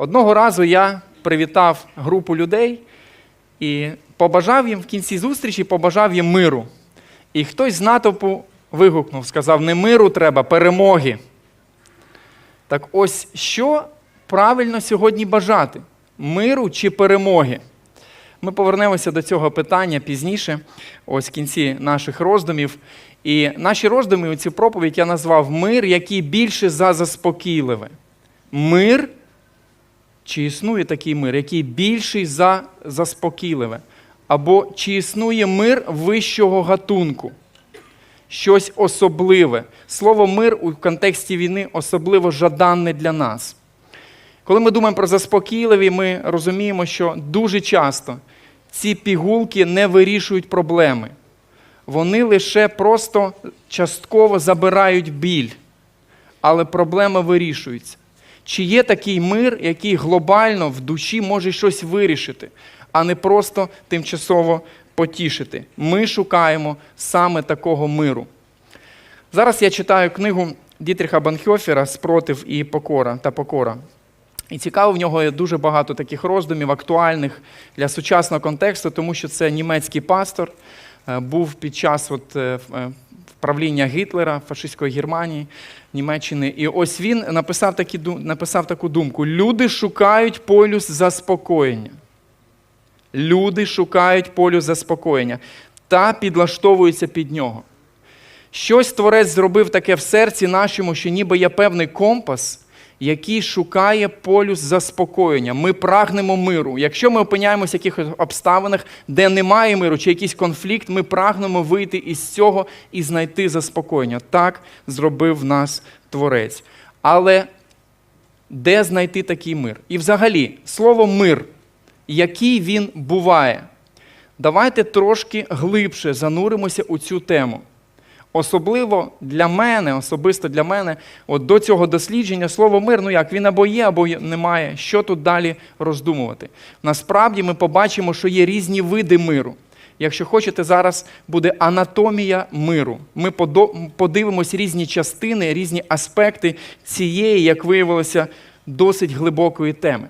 Одного разу я привітав групу людей і побажав їм в кінці зустрічі, побажав їм миру. І хтось з натовпу вигукнув, сказав: не миру треба, перемоги. Так ось що правильно сьогодні бажати? Миру чи перемоги? Ми повернемося до цього питання пізніше, ось в кінці наших роздумів. І наші роздуми у цю проповідь я назвав мир, який більше за заспокійливе. Мир, чи існує такий мир, який більший за заспокійливе? Або чи існує мир вищого гатунку? Щось особливе. Слово мир у контексті війни особливо жаданне для нас. Коли ми думаємо про заспокійливі, ми розуміємо, що дуже часто ці пігулки не вирішують проблеми. Вони лише просто частково забирають біль, але проблема вирішується. Чи є такий мир, який глобально в душі може щось вирішити, а не просто тимчасово потішити? Ми шукаємо саме такого миру. Зараз я читаю книгу Дітріха Банхьофера Спротив і покора та покора. І цікаво, в нього є дуже багато таких роздумів, актуальних для сучасного контексту, тому що це німецький пастор, е, був під час от, е, е, правління Гітлера, фашистської Германії, Німеччини. І ось він написав, такі, написав таку думку: люди шукають полюс заспокоєння. Люди шукають полюс заспокоєння та підлаштовуються під нього. Щось творець зробив таке в серці нашому, що ніби є певний компас, який шукає полюс заспокоєння. Ми прагнемо миру. Якщо ми опиняємося в якихось обставинах, де немає миру чи якийсь конфлікт, ми прагнемо вийти із цього і знайти заспокоєння. Так зробив нас творець. Але де знайти такий мир? І взагалі, слово мир, який він буває. Давайте трошки глибше зануримося у цю тему. Особливо для мене, особисто для мене, от до цього дослідження слово мир, ну як він або є, або немає. Що тут далі роздумувати? Насправді ми побачимо, що є різні види миру. Якщо хочете, зараз буде анатомія миру. Ми подивимось різні частини, різні аспекти цієї, як виявилося, досить глибокої теми.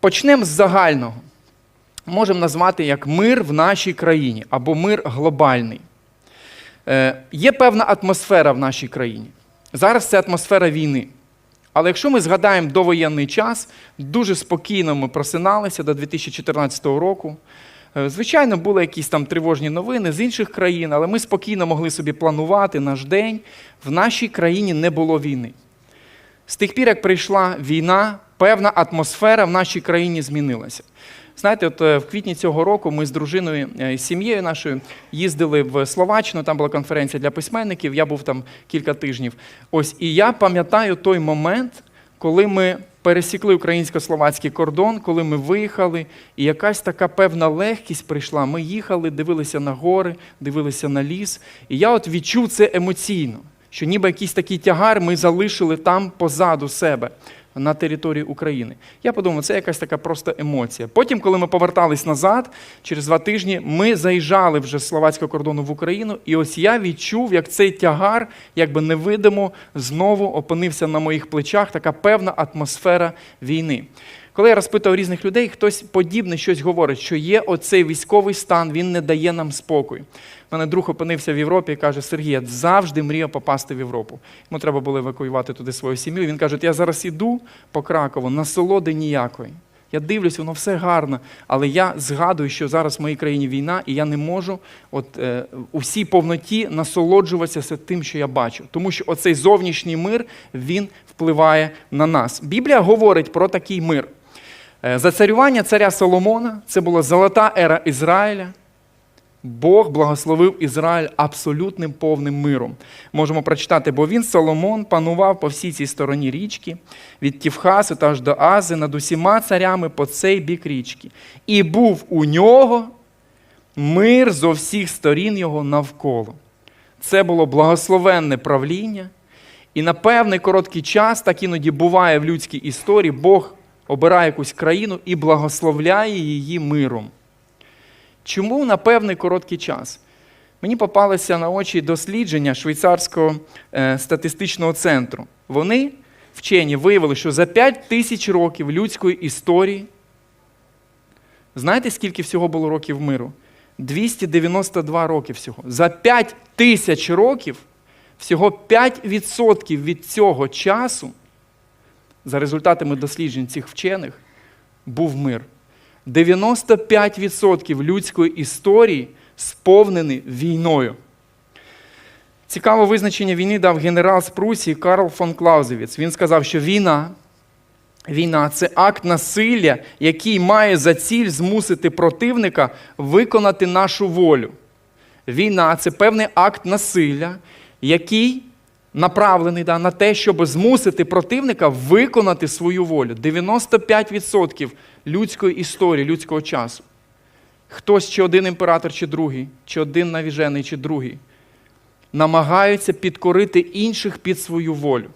Почнемо з загального. Можемо назвати як мир в нашій країні або мир глобальний. Е, Є певна атмосфера в нашій країні. Зараз це атмосфера війни. Але якщо ми згадаємо довоєнний час, дуже спокійно ми просиналися до 2014 року. Е, Звичайно, були якісь там тривожні новини з інших країн, але ми спокійно могли собі планувати наш день. В нашій країні не було війни. З тих пір, як прийшла війна, певна атмосфера в нашій країні змінилася. Знаєте, от е, в квітні цього року ми з дружиною е, з сім'єю нашою їздили в Словаччину, там була конференція для письменників, я був там кілька тижнів. Ось, і я пам'ятаю той момент, коли ми пересікли українсько-словацький кордон, коли ми виїхали, і якась така певна легкість прийшла. Ми їхали, дивилися на гори, дивилися на ліс. І я от відчув це емоційно, що ніби якийсь такий тягар ми залишили там позаду себе. На території України. Я подумав, це якась така просто емоція. Потім, коли ми повертались назад, через два тижні ми заїжджали вже з словацького кордону в Україну, і ось я відчув, як цей тягар, якби невидимо, знову опинився на моїх плечах, така певна атмосфера війни. Коли я розпитав різних людей, хтось подібне щось говорить, що є оцей військовий стан, він не дає нам спокою. У мене друг опинився в Європі і каже: Сергій, я завжди мріяв попасти в Європу. Йому треба було евакуювати туди свою сім'ю. Він каже: я зараз іду по Кракову, насолоди ніякої. Я дивлюсь, воно все гарно, але я згадую, що зараз в моїй країні війна, і я не можу от, е, у повноті насолоджуватися тим, що я бачу. Тому що оцей зовнішній мир він впливає на нас. Біблія говорить про такий мир. Е, За царювання царя Соломона це була золота ера Ізраїля. Бог благословив Ізраїль абсолютним повним миром. Можемо прочитати, бо він, Соломон, панував по всій цій стороні річки, від Тівхасу та аж до Ази, над усіма царями по цей бік річки. І був у нього мир зо всіх сторін його навколо. Це було благословенне правління. І на певний короткий час, так іноді буває в людській історії, Бог обирає якусь країну і благословляє її миром. Чому на певний короткий час? Мені попалися на очі дослідження швейцарського е, статистичного центру. Вони вчені виявили, що за 5 тисяч років людської історії, знаєте, скільки всього було років миру? 292 роки всього. За 5 тисяч років всього 5% від цього часу, за результатами досліджень цих вчених, був мир. 95% людської історії сповнені війною. Цікаве визначення війни дав генерал з Прусії Карл фон Клаузевіц. Він сказав, що війна, війна це акт насилля, який має за ціль змусити противника виконати нашу волю. Війна це певний акт насилля, який направлений да, на те, щоб змусити противника виконати свою волю. 95% людської історії, людського часу. Хтось чи один імператор, чи другий, чи один навіжений, чи другий, намагаються підкорити інших під свою волю.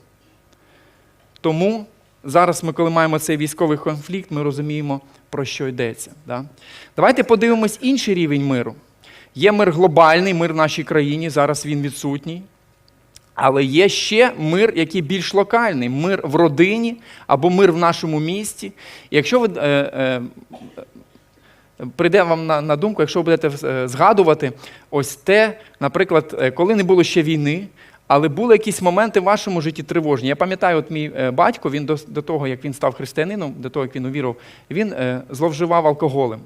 Тому зараз ми, коли маємо цей військовий конфлікт, ми розуміємо, про що йдеться. Да? Давайте подивимось інший рівень миру. Є мир глобальний, мир в нашій країні, зараз він відсутній. Але є ще мир, який більш локальний, мир в родині або мир в нашому місті. Якщо ви е, е, прийде вам на, на думку, якщо ви будете е, згадувати ось те, наприклад, е, коли не було ще війни, але були якісь моменти в вашому житті тривожні. Я пам'ятаю, от мій е, батько, він до, до того, як він став християнином, до того, як він увірував, він е, зловживав алкоголем.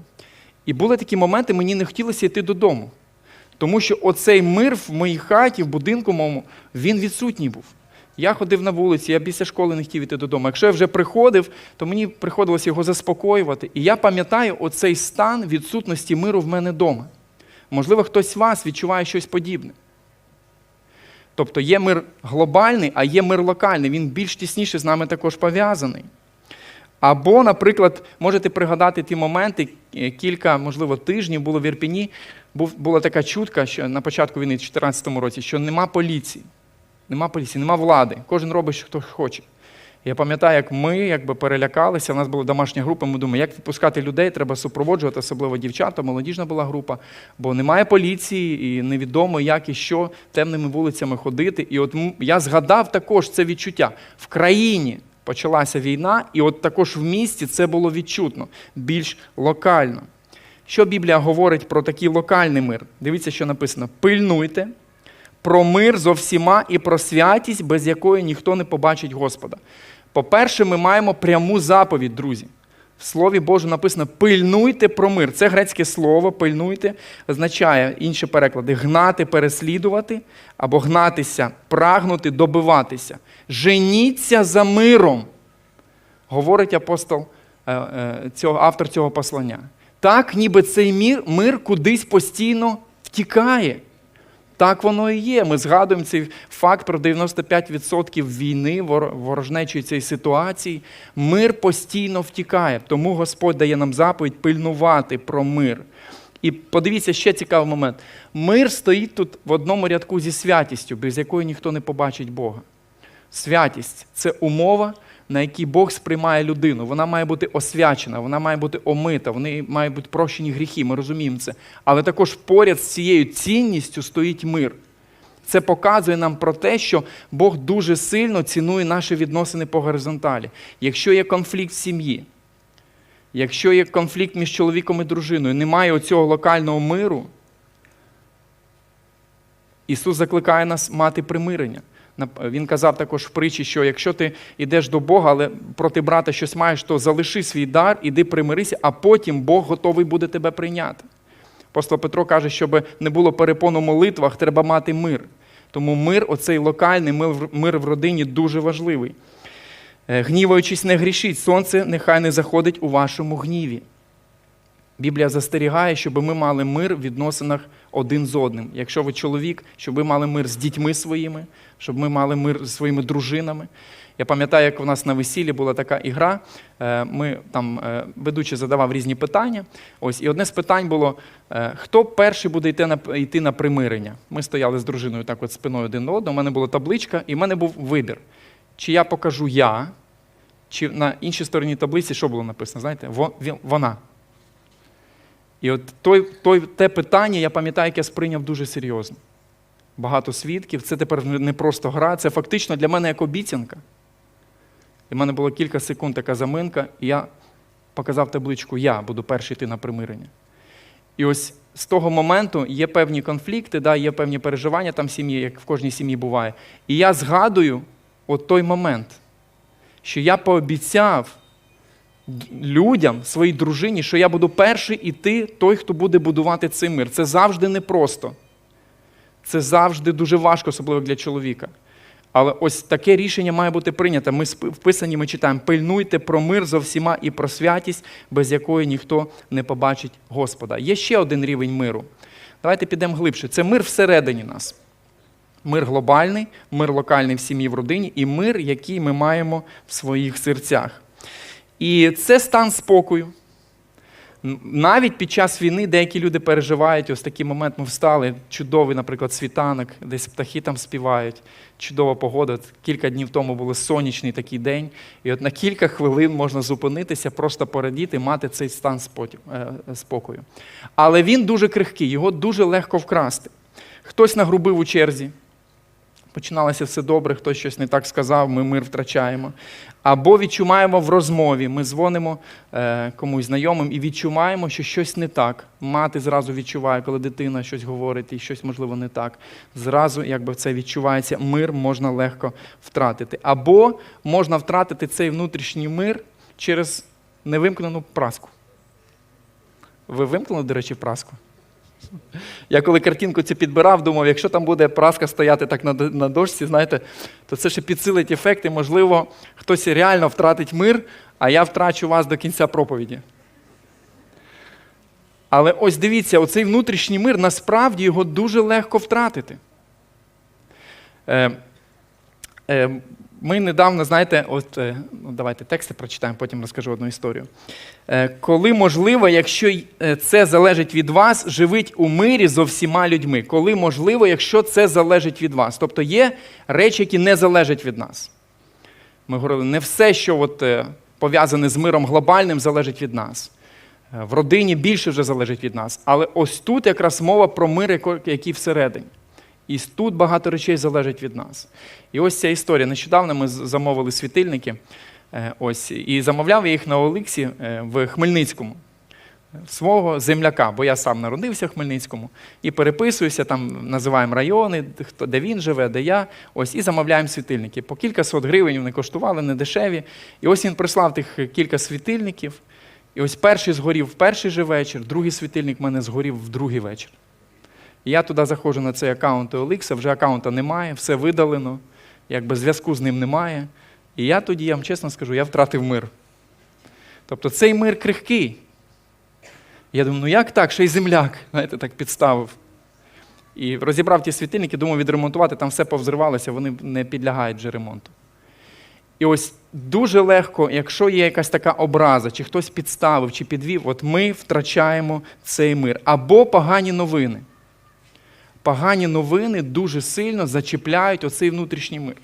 І були такі моменти, мені не хотілося йти додому. Тому що оцей мир в моїй хаті, в будинку моєму, він відсутній був. Я ходив на вулиці, я після школи не хотів іти додому. Якщо я вже приходив, то мені приходилося його заспокоювати. І я пам'ятаю оцей стан відсутності миру в мене вдома. Можливо, хтось з вас відчуває щось подібне. Тобто є мир глобальний, а є мир локальний. Він більш тісніше з нами також пов'язаний. Або, наприклад, можете пригадати ті моменти, е, кілька, можливо, тижнів було в Ірпіні, була така чутка, що на початку війни, в 2014 році, що нема поліції, нема поліції, нема влади. Кожен робить, що хто хоче. Я пам'ятаю, як ми якби перелякалися, у нас була домашня група, ми думали, як відпускати людей, треба супроводжувати, особливо дівчата, молодіжна була група, бо немає поліції, і невідомо, як і що темними вулицями ходити. І от я згадав також це відчуття. В країні почалася війна, і от також в місті це було відчутно, більш локально. Що Біблія говорить про такий локальний мир? Дивіться, що написано: пильнуйте про мир зо всіма і про святість, без якої ніхто не побачить Господа. По-перше, ми маємо пряму заповідь, друзі. Слові Божому написано пильнуйте про мир. Це грецьке слово пильнуйте означає інші переклади гнати, переслідувати або гнатися, прагнути, добиватися. Женіться за миром, говорить апостол, е, е, цього, автор цього послання. Так, ніби цей мир, мир кудись постійно втікає. Так воно і є. Ми згадуємо цей факт про 95% війни, вор- ворожнечої цієї ситуації. Мир постійно втікає. Тому Господь дає нам заповідь пильнувати про мир. І подивіться ще цікавий момент. Мир стоїть тут в одному рядку зі святістю, без якої ніхто не побачить Бога. Святість це умова, на якій Бог сприймає людину. Вона має бути освячена, вона має бути омита, в неї мають бути прощені гріхи, ми розуміємо це. Але також поряд з цією цінністю стоїть мир. Це показує нам про те, що Бог дуже сильно цінує наші відносини по горизонталі. Якщо є конфлікт в сім'ї, якщо є конфлікт між чоловіком і дружиною, немає оцього локального миру, Ісус закликає нас мати примирення. Він казав також в притчі, що якщо ти йдеш до Бога, але проти брата щось маєш, то залиши свій дар, іди примирися, а потім Бог готовий буде тебе прийняти. Апостол Петро каже, щоб не було перепону в молитвах, треба мати мир. Тому мир, оцей локальний мир в- родині дуже важливий. Е, Гніваючись, не грішіть, сонце нехай не заходить у вашому гніві. Біблія застерігає, щоб ми мали мир в відносинах один з одним. Якщо ви чоловік, щоб ви мали мир з дітьми своїми, щоб ми мали мир зі своїми дружинами. Я пам'ятаю, як у нас на весіллі була така ігра. е, Ми там е, ведучий задавав різні питання. Ось, і одне з питань було: е, хто перший буде йти на йти на примирення? Ми стояли з дружиною так от спиною один до одного. У мене була табличка, і в мене був вибір. Чи я покажу я, чи на іншій стороні таблиці що було написано? Знаєте, вона. І от той, той, те питання, я пам'ятаю, як я сприйняв дуже серйозно. Багато свідків, це тепер не просто гра, це фактично для мене як обіцянка. І в мене було кілька секунд така заминка, і я показав табличку Я буду перший йти на примирення. І ось з того моменту є певні конфлікти, да, є певні переживання там в сім'ї, як в кожній сім'ї буває. І я згадую от той момент, що я пообіцяв людям, своїй дружині, що я буду перший іти, той, хто буде будувати цей мир. Це завжди непросто. Це завжди дуже важко, особливо для чоловіка. Але ось таке рішення має бути прийнято. Ми вписані, ми читаємо: пильнуйте про мир зо всіма і про святість, без якої ніхто не побачить Господа. Є ще один рівень миру. Давайте підемо глибше. Це мир всередині нас. Мир глобальний, мир локальний в сім'ї, в родині, і мир, який ми маємо в своїх серцях. І це стан спокою. Навіть під час війни деякі люди переживають ось такий момент. Ми встали, чудовий, наприклад, світанок, десь птахи там співають, чудова погода. Кілька днів тому був сонячний такий день. І от на кілька хвилин можна зупинитися, просто порадіти, мати цей стан е, спокою. Але він дуже крихкий, його дуже легко вкрасти. Хтось нагрубив у черзі, починалося все добре, хтось щось не так сказав, ми мир втрачаємо. Або відчуваємо в розмові, ми дзвонимо е, комусь знайомим і відчуваємо, що щось не так. Мати зразу відчуває, коли дитина щось говорить і щось можливо не так. Зразу, якби це відчувається, мир можна легко втратити. Або можна втратити цей внутрішній мир через невимкнену праску. Ви вимкнули, до речі, праску? Я коли картинку цю підбирав, думав, якщо там буде праска стояти так на, дошці, знаєте, то це ще підсилить ефект, і, можливо, хтось реально втратить мир, а я втрачу вас до кінця проповіді. Але ось дивіться, оцей внутрішній мир, насправді його дуже легко втратити. Е, е, ми недавно, знаєте, от, е, ну, давайте тексти прочитаємо, потім розкажу одну історію. Е, коли можливо, якщо е, це залежить від вас, живіть у мирі зо всіма людьми. Коли можливо, якщо це залежить від вас. Тобто є речі, які не залежать від нас. Ми говорили, не все, що от, пов'язане з миром глобальним, залежить від нас. В родині більше вже залежить від нас. Але ось тут якраз мова про мир, який всередині. І тут багато речей залежить від нас. І ось ця історія. Нещодавно ми замовили світильники. е, Ось, і замовляв я їх на Олексі е, в Хмельницькому. Свого земляка, бо я сам народився в Хмельницькому, і переписуюся, там називаємо райони, де він живе, де я. Ось, і замовляємо світильники. По кілька сот гривень вони коштували, не дешеві. І ось він прислав тих кілька світильників. І ось перший згорів в перший же вечір, другий світильник в мене згорів в другий вечір. Я туди заходжу на цей аккаунт OLX, вже аккаунта немає, все видалено, якби зв'язку з ним немає. І я тоді, я вам чесно скажу, я втратив мир. Тобто цей мир крихкий. Я думаю, ну як так, ще й земляк, знаєте, так підставив. І розібрав ті світильники, думав відремонтувати, там все повзривалося, вони не підлягають вже ремонту. І ось дуже легко, якщо є якась така образа, чи хтось підставив, чи підвів, от ми втрачаємо цей мир. Або погані новини. Погані новини дуже сильно зачіпляють оцей внутрішній мир.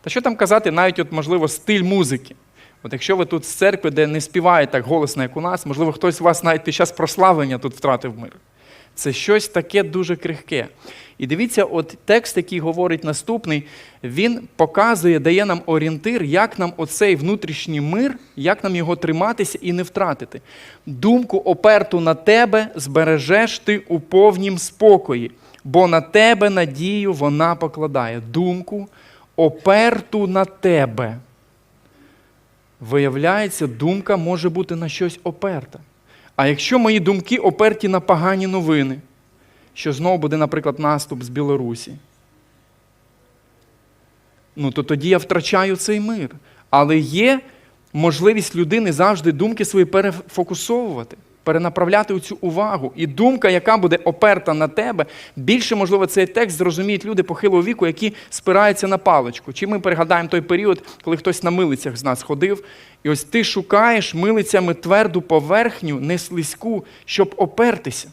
Та що там казати, навіть, от, можливо, стиль музики. От якщо ви тут з церкви, де не співають так голосно, як у нас, можливо, хтось з вас навіть під час прославлення тут втратив мир. Це щось таке дуже крихке. І дивіться, от текст, який говорить наступний, він показує, дає нам орієнтир, як нам оцей внутрішній мир, як нам його триматися і не втратити. Думку оперту на тебе збережеш ти у повнім спокої, бо на тебе надію вона покладає. Думку оперту на тебе. Виявляється, думка може бути на щось оперта. А якщо мої думки оперті на погані новини, що знову буде, наприклад, наступ з Білорусі, ну то тоді я втрачаю цей мир. Але є можливість людини завжди думки свої перефокусовувати, перенаправляти цю увагу. І думка, яка буде оперта на тебе, більше, можливо, цей текст зрозуміють люди похилого віку, які спираються на паличку. Чи ми пригадаємо той період, коли хтось на милицях з нас ходив, і ось ти шукаєш милицями тверду поверхню, не слизьку, щоб опертися.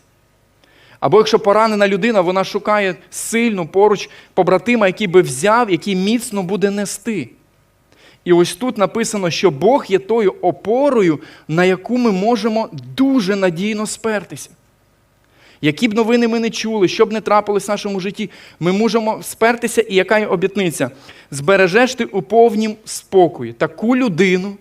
Або якщо поранена людина, вона шукає сильну поруч побратима, який би взяв, який міцно буде нести. І ось тут написано, що Бог є тою опорою, на яку ми можемо дуже надійно спертися. Які б новини ми не чули, що б не трапилось в нашому житті, ми можемо спертися, і яка є обітниця? Збережеш ти у повнім спокої таку людину,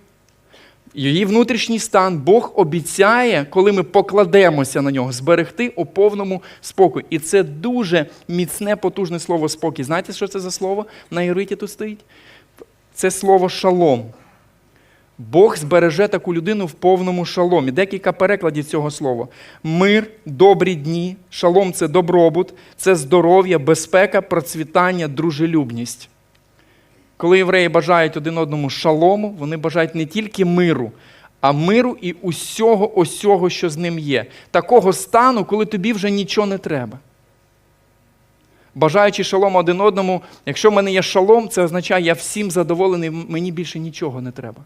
її внутрішній стан Бог обіцяє, коли ми покладемося на нього, зберегти у повному спокої. І це дуже міцне, потужне слово спокій. Знаєте, що це за слово на івриті тут стоїть? Це слово шалом. Бог збереже таку людину в повному шаломі. Декілька перекладів цього слова: мир, добрі дні, шалом це добробут, це здоров'я, безпека, процвітання, дружелюбність. Коли євреї бажають один одному шалому, вони бажають не тільки миру, а миру і усього осього, що з ним є. Такого стану, коли тобі вже нічого не треба. Бажаючи шалом один одному, якщо в мене є шалом, це означає, я всім задоволений, мені більше нічого не треба.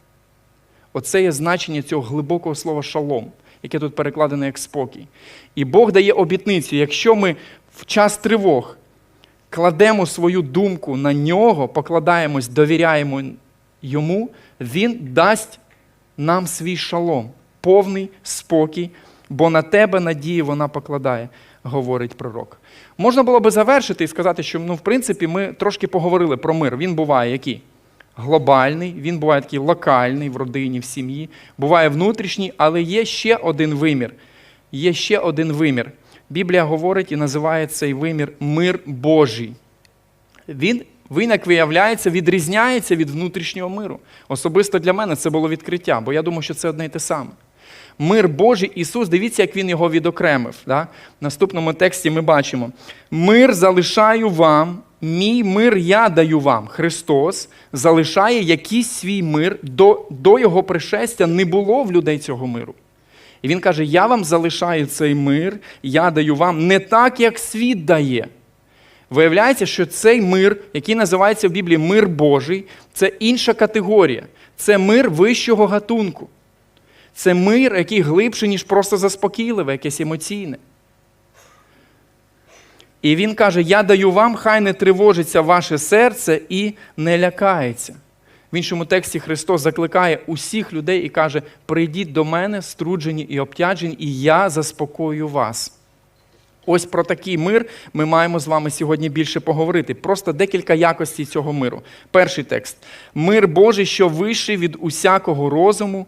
Оце є значення цього глибокого слова шалом, яке тут перекладено як спокій. І Бог дає обітницю, якщо ми в час тривог кладемо свою думку на нього, покладаємось, довіряємо йому, він дасть нам свій шалом, повний спокій, бо на тебе надії вона покладає, говорить пророк. Можна було би завершити і сказати, що ну, в принципі ми трошки поговорили про мир. Він буває який? Глобальний, він буває такий локальний в родині, в сім'ї, буває внутрішній, але є ще один вимір. Є ще один вимір. Біблія говорить і називає цей вимір мир Божий. Він, як виявляється, відрізняється від внутрішнього миру. Особисто для мене це було відкриття, бо я думаю, що це одне й те саме. Мир Божий Ісус, дивіться, як Він його відокремив. Да? В наступному тексті ми бачимо: мир залишаю вам, мій мир я даю вам. Христос залишає якийсь свій мир, до, до Його пришестя не було в людей цього миру. І він каже: Я вам залишаю цей мир, я даю вам не так, як світ дає. Виявляється, що цей мир, який називається в Біблії мир Божий, це інша категорія. Це мир вищого гатунку. Це мир, який глибший, ніж просто заспокійливе, якесь емоційне. І він каже: Я даю вам, хай не тривожиться ваше серце і не лякається. В іншому тексті Христос закликає усіх людей і каже: Прийдіть до мене, струджені і обтяжені, і я заспокою вас. Ось про такий мир ми маємо з вами сьогодні більше поговорити. Просто декілька якостей цього миру. Перший текст: мир Божий, що вищий від усякого розуму,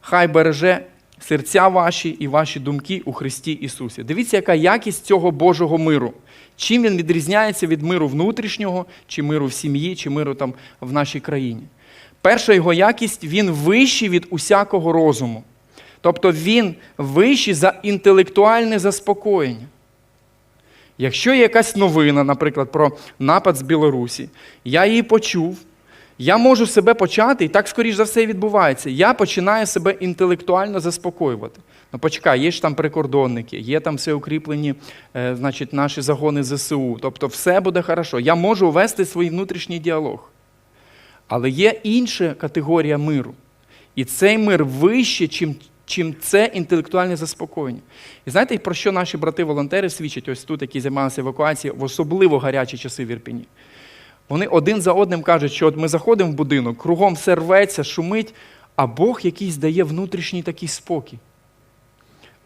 хай береже серця ваші і ваші думки у Христі Ісусі. Дивіться, яка якість цього Божого миру. Чим він відрізняється від миру внутрішнього, чи миру в сім'ї, чи миру там в нашій країні. Перша його якість він вищий від усякого розуму. Тобто він вищий за інтелектуальне заспокоєння. Якщо є якась новина, наприклад, про напад з Білорусі, я її почув, я можу себе почати, і так, скоріш за все, і відбувається. Я починаю себе інтелектуально заспокоювати. Ну, почекай, є ж там прикордонники, є там все укріплені, е, значить, наші загони ЗСУ. Тобто все буде хорошо. Я можу вести свій внутрішній діалог. Але є інша категорія миру. І цей мир вище, чим, чим це інтелектуальне заспокоєння. І знаєте, про що наші брати-волонтери свідчать ось тут, які займалися евакуацією в особливо гарячі часи в Ірпіні? Вони один за одним кажуть, що от ми заходимо в будинок, кругом все рветься, шумить, а Бог якийсь дає внутрішній такий спокій.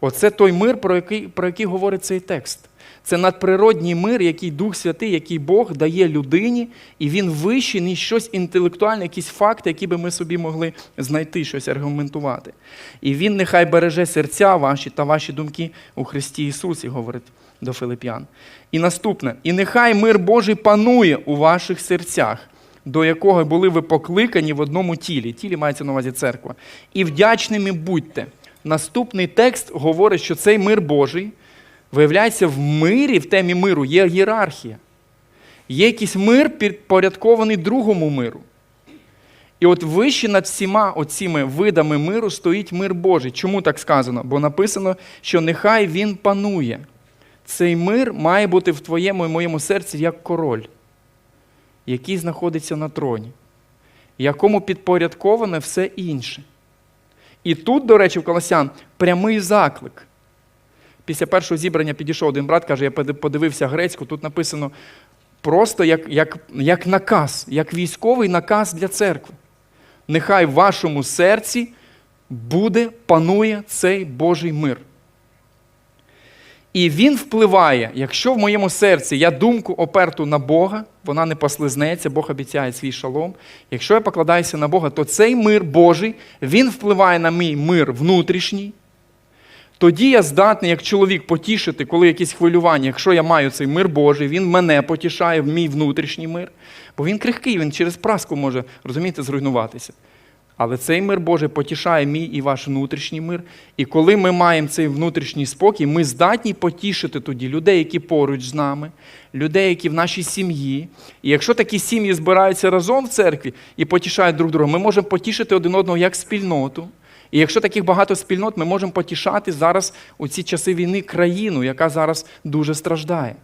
Оце той мир, про який, про який говорить цей текст. Це надприродній мир, який Дух Святий, який Бог дає людині, і він вищий, ніж щось інтелектуальне, якісь факти, які би ми собі могли знайти, щось аргументувати. І він нехай береже серця ваші та ваші думки у Христі Ісусі, говорить до Филип'ян. І наступне: і нехай мир Божий панує у ваших серцях, до якого були ви покликані в одному тілі. Тілі мається на увазі церква. І вдячними будьте. Наступний текст говорить, що цей мир Божий. Виявляється, в мирі, в темі миру є ієрархія. Є якийсь мир підпорядкований другому миру. І от вище над всіма оціми видами миру стоїть мир Божий. Чому так сказано? Бо написано, що нехай він панує. Цей мир має бути в твоєму і моєму серці як король, який знаходиться на троні, якому підпорядковане все інше. І тут, до речі, в Колосян прямий заклик. Після першого зібрання підійшов один брат, каже, я подивився грецьку, тут написано просто як, як, як наказ, як військовий наказ для церкви. Нехай в вашому серці буде, панує цей Божий мир. І він впливає, якщо в моєму серці я думку оперту на Бога, вона не послизнеться, Бог обіцяє свій шалом. Якщо я покладаюся на Бога, то цей мир Божий, він впливає на мій мир внутрішній. Тоді я здатний, як чоловік, потішити, коли якісь хвилювання, якщо я маю цей мир Божий, він мене потішає в мій внутрішній мир. Бо він крихкий, він через праску може, розумієте, зруйнуватися. Але цей мир Божий потішає мій і ваш внутрішній мир. І коли ми маємо цей внутрішній спокій, ми здатні потішити тоді людей, які поруч з нами, людей, які в нашій сім'ї. І якщо такі сім'ї збираються разом в церкві і потішають друг друга, ми можемо потішити один одного як спільноту. І якщо таких багато спільнот, ми можемо потішати зараз у ці часи війни країну, яка зараз дуже страждає.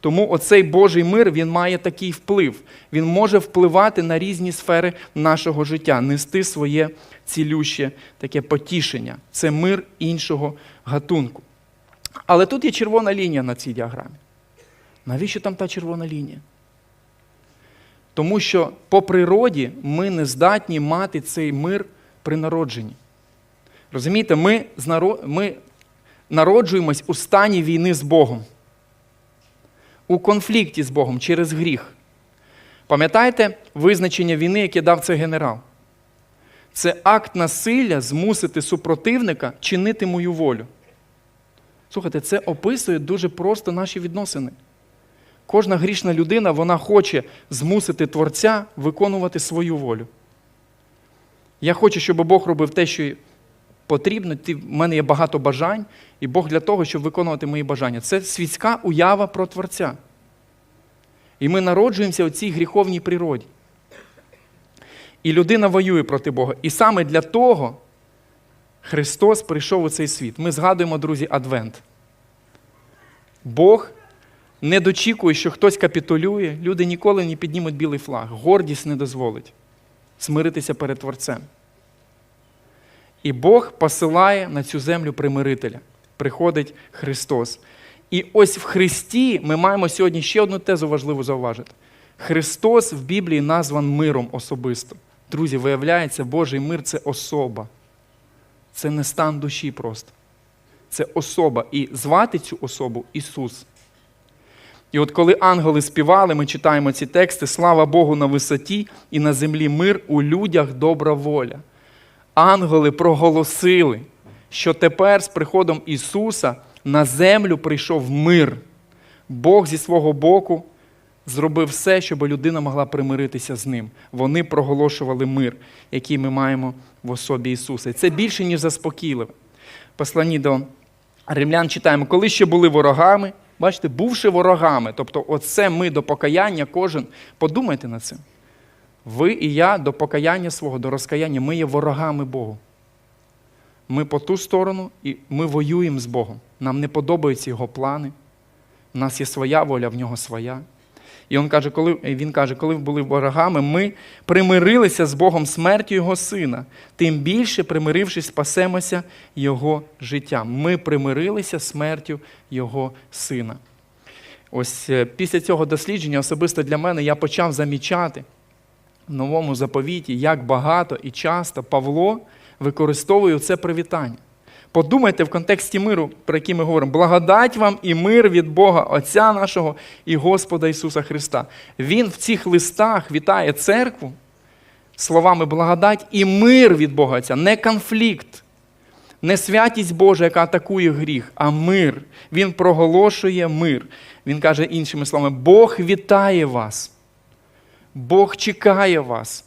Тому оцей Божий мир він має такий вплив. Він може впливати на різні сфери нашого життя, нести своє цілюще таке потішення. Це мир іншого гатунку. Але тут є червона лінія на цій діаграмі. Навіщо там та червона лінія? Тому що по природі ми не здатні мати цей мир при народженні. Розумієте, ми, ми народжуємось у стані війни з Богом у конфлікті з Богом через гріх. Пам'ятаєте визначення війни, яке дав цей генерал? Це акт насилля змусити супротивника чинити мою волю. Слухайте, це описує дуже просто наші відносини. Кожна грішна людина вона хоче змусити Творця виконувати свою волю. Я хочу, щоб Бог робив те, що потрібно. В мене є багато бажань, і Бог для того, щоб виконувати мої бажання. Це світська уява про Творця. І ми народжуємося у цій гріховній природі. І людина воює проти Бога. І саме для того Христос прийшов у цей світ. Ми згадуємо, друзі, Адвент. Бог не дочікує, що хтось капітулює, люди ніколи не піднімуть білий флаг. Гордість не дозволить смиритися перед Творцем. І Бог посилає на цю землю примирителя. Приходить Христос. І ось в Христі ми маємо сьогодні ще одну тезу важливу зауважити. Христос в Біблії назван миром особисто. Друзі, виявляється, Божий мир це особа. Це не стан душі просто. Це особа. І звати цю особу Ісус. І от коли ангели співали, ми читаємо ці тексти: слава Богу на висоті і на землі мир у людях добра воля ангели проголосили, що тепер з приходом Ісуса на землю прийшов мир. Бог зі свого боку зробив все, щоб людина могла примиритися з ним. Вони проголошували мир, який ми маємо в особі Ісуса. І це більше, ніж заспокійливе. Посланні до римлян читаємо, коли ще були ворогами, бачите, бувши ворогами, тобто, оце ми до покаяння, кожен. Подумайте над цим. Ви і я до покаяння свого, до розкаяння, ми є ворогами Богу. Ми по ту сторону і ми воюємо з Богом. Нам не подобаються Його плани. У нас є своя воля, в нього своя. І він каже, коли він каже, коли були ворогами, ми примирилися з Богом смертю Його Сина, тим більше, примирившись, спасемося Його життям. Ми примирилися смертю Його Сина. Ось е, після цього дослідження, особисто для мене, я почав замічати новому заповіті, як багато і часто Павло використовує це привітання. Подумайте в контексті миру, про який ми говоримо, благодать вам і мир від Бога, Отця нашого і Господа Ісуса Христа. Він в цих листах вітає церкву словами благодать і мир від Бога Отця, не конфлікт, не святість Божа, яка атакує гріх, а мир. Він проголошує мир. Він каже іншими словами: Бог вітає вас. Бог чекає вас.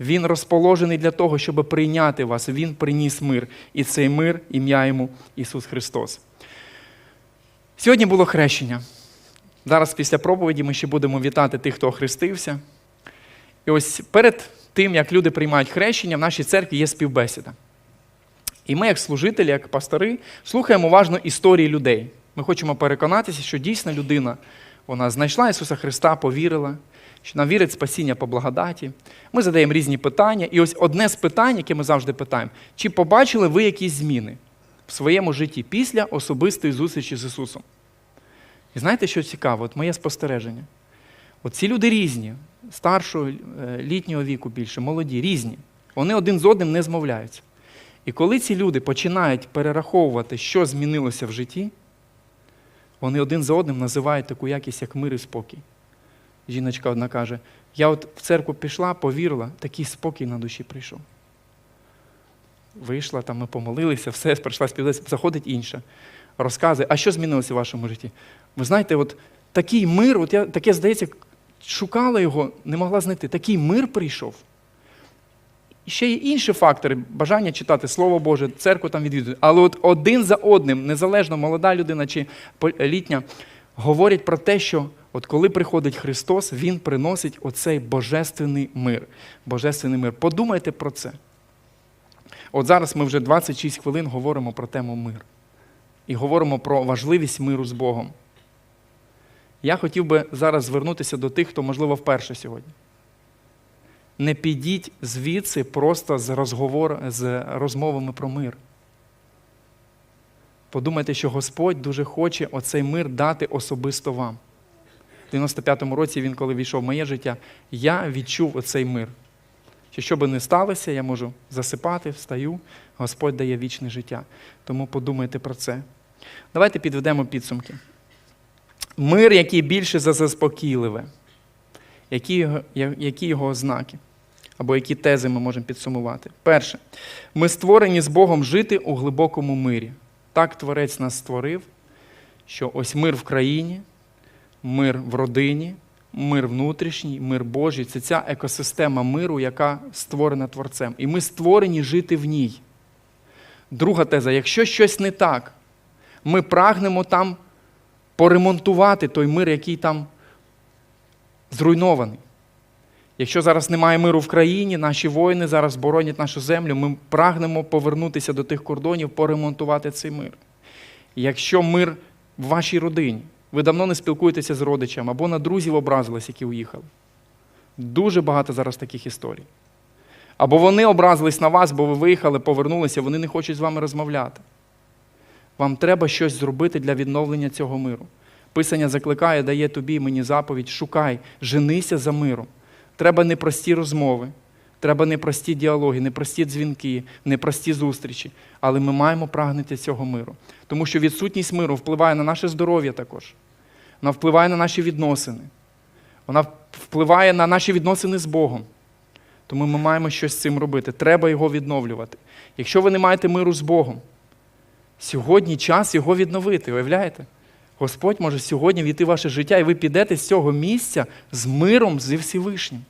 Він розположений для того, щоб прийняти вас. Він приніс мир. І цей мир ім'я йому Ісус Христос. Сьогодні було хрещення. Зараз після проповіді ми ще будемо вітати тих, хто охрестився. І ось перед тим, як люди приймають хрещення, в нашій церкві є співбесіда. І ми, як служителі, як пастори, слухаємо уважно історії людей. Ми хочемо переконатися, що дійсно людина вона знайшла Ісуса Христа, повірила що нам вірить спасіння по благодаті. Ми задаємо різні питання. І ось одне з питань, яке ми завжди питаємо, чи побачили ви якісь зміни в своєму житті після особистої зустрічі з Ісусом? І знаєте, що цікаво? От моє спостереження. От ці люди різні, старшого, е, літнього віку більше, молоді, різні. Вони один з одним не змовляються. І коли ці люди починають перераховувати, що змінилося в житті, Вони один за одним називають таку якість, як мир і спокій. Жіночка одна каже: я от в церкву пішла, повірила, такий спокій на душі прийшов. Вийшла, там ми помолилися, все, прийшла співдеться, заходить інша. Розказує, а що змінилося в вашому житті? Ви знаєте, от такий мир, от я таке, здається, шукала його, не могла знайти. Такий мир прийшов. Ще є інші фактори, бажання читати Слово Боже, церкву там відвідувати. Але от один за одним, незалежно молода людина чи літня, говорять про те, що от коли приходить Христос, Він приносить оцей божественний мир. Божественний мир. Подумайте про це. От зараз ми вже 26 хвилин говоримо про тему мир. І говоримо про важливість миру з Богом. Я хотів би зараз звернутися до тих, хто, можливо, вперше сьогодні. Не підіть звідси просто з, розговор, з розмовами про мир. Подумайте, що Господь дуже хоче оцей мир дати особисто вам. В 95-му році він, коли війшов в моє життя, я відчув оцей мир. Що що би не сталося, я можу засипати, встаю, Господь дає вічне життя. Тому подумайте про це. Давайте підведемо підсумки. Мир, який більше за заспокійливе. Які його, які його ознаки? Або які тези ми можемо підсумувати? Перше, ми створені з Богом жити у глибокому мирі. Так Творець нас створив, що ось мир в країні, мир в родині, мир внутрішній, мир Божий це ця екосистема миру, яка створена Творцем. І ми створені жити в ній. Друга теза: якщо щось не так, ми прагнемо там поремонтувати той мир, який там зруйнований. Якщо зараз немає миру в країні, наші воїни зараз боронять нашу землю, ми прагнемо повернутися до тих кордонів, поремонтувати цей мир. Якщо мир в вашій родині, ви давно не спілкуєтеся з родичами або на друзів образились, які уїхали. Дуже багато зараз таких історій. Або вони образились на вас, бо ви виїхали, повернулися, вони не хочуть з вами розмовляти. Вам треба щось зробити для відновлення цього миру. Писання закликає, дає тобі мені заповідь: шукай, женися за миром. Треба непрості розмови, треба непрості діалоги, непрості дзвінки, непрості зустрічі. Але ми маємо прагнути цього миру. Тому що відсутність миру впливає на наше здоров'я також. Вона впливає на наші відносини. Вона впливає на наші відносини з Богом. Тому ми маємо щось з цим робити. Треба його відновлювати. Якщо ви не маєте миру з Богом, сьогодні час його відновити, уявляєте? Господь може сьогодні війти в ваше життя, і ви підете з цього місця з миром зі Всевишнім.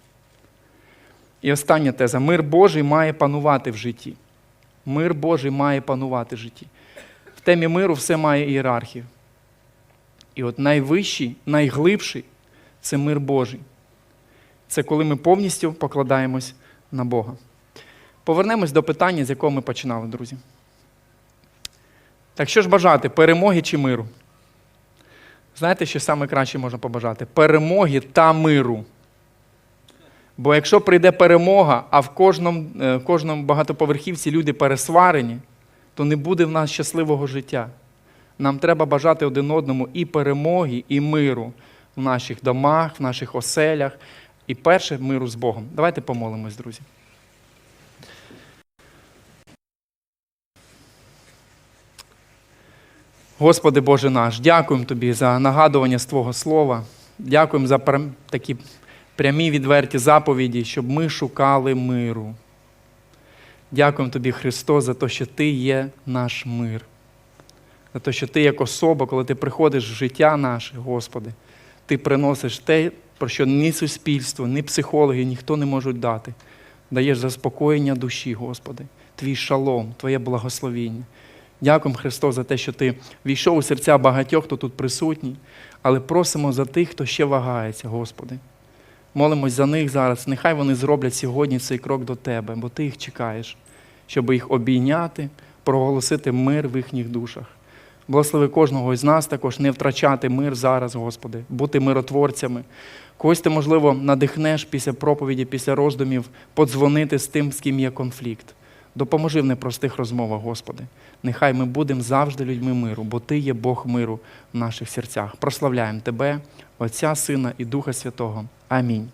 І остання теза: мир Божий має панувати в житті. Мир Божий має панувати в житті. В темі миру все має ієрархію. І от найвищий, найглибший це мир Божий. Це коли ми повністю покладаємось на Бога. Повернемось до питання, з якого ми починали, друзі. Так що ж бажати, перемоги чи миру? Знаєте, що саме краще можна побажати? Перемоги та миру. Бо якщо прийде перемога, а в кожному, е, кожному багатоповерхівці люди пересварені, то не буде в нас щасливого життя. Нам треба бажати один одному і перемоги, і миру в наших домах, в наших оселях. І перше миру з Богом. Давайте помолимось, друзі. Господи Боже наш, дякуємо Тобі за нагадування з Твого Слова. Дякуємо за такі прямі відверті заповіді, щоб ми шукали миру. Дякуємо Тобі, Христос, за те, що Ти є наш мир. За те, що Ти як особа, коли ти приходиш в життя наше, Господи, Ти приносиш те, про що ні суспільство, ні психологи, ніхто не можуть дати. Даєш заспокоєння душі, Господи, Твій шалом, Твоє благословіння. Дякуємо, Христос, за те, що Ти війшов у серця багатьох, хто тут присутній, але просимо за тих, хто ще вагається, Господи. Молимось за них зараз. Нехай вони зроблять сьогодні цей крок до Тебе, бо Ти їх чекаєш, щоб їх обійняти, проголосити мир в їхніх душах. Благослови кожного із нас також не втрачати мир зараз, Господи, бути миротворцями. Когось ти, можливо, надихнеш після проповіді, після роздумів, подзвонити з тим, з ким є конфлікт. Допоможи в непростих розмовах, Господи. Нехай ми будемо завжди людьми миру, бо Ти є Бог миру в наших серцях. Прославляємо Тебе, Отця, Сина і Духа Святого. 安民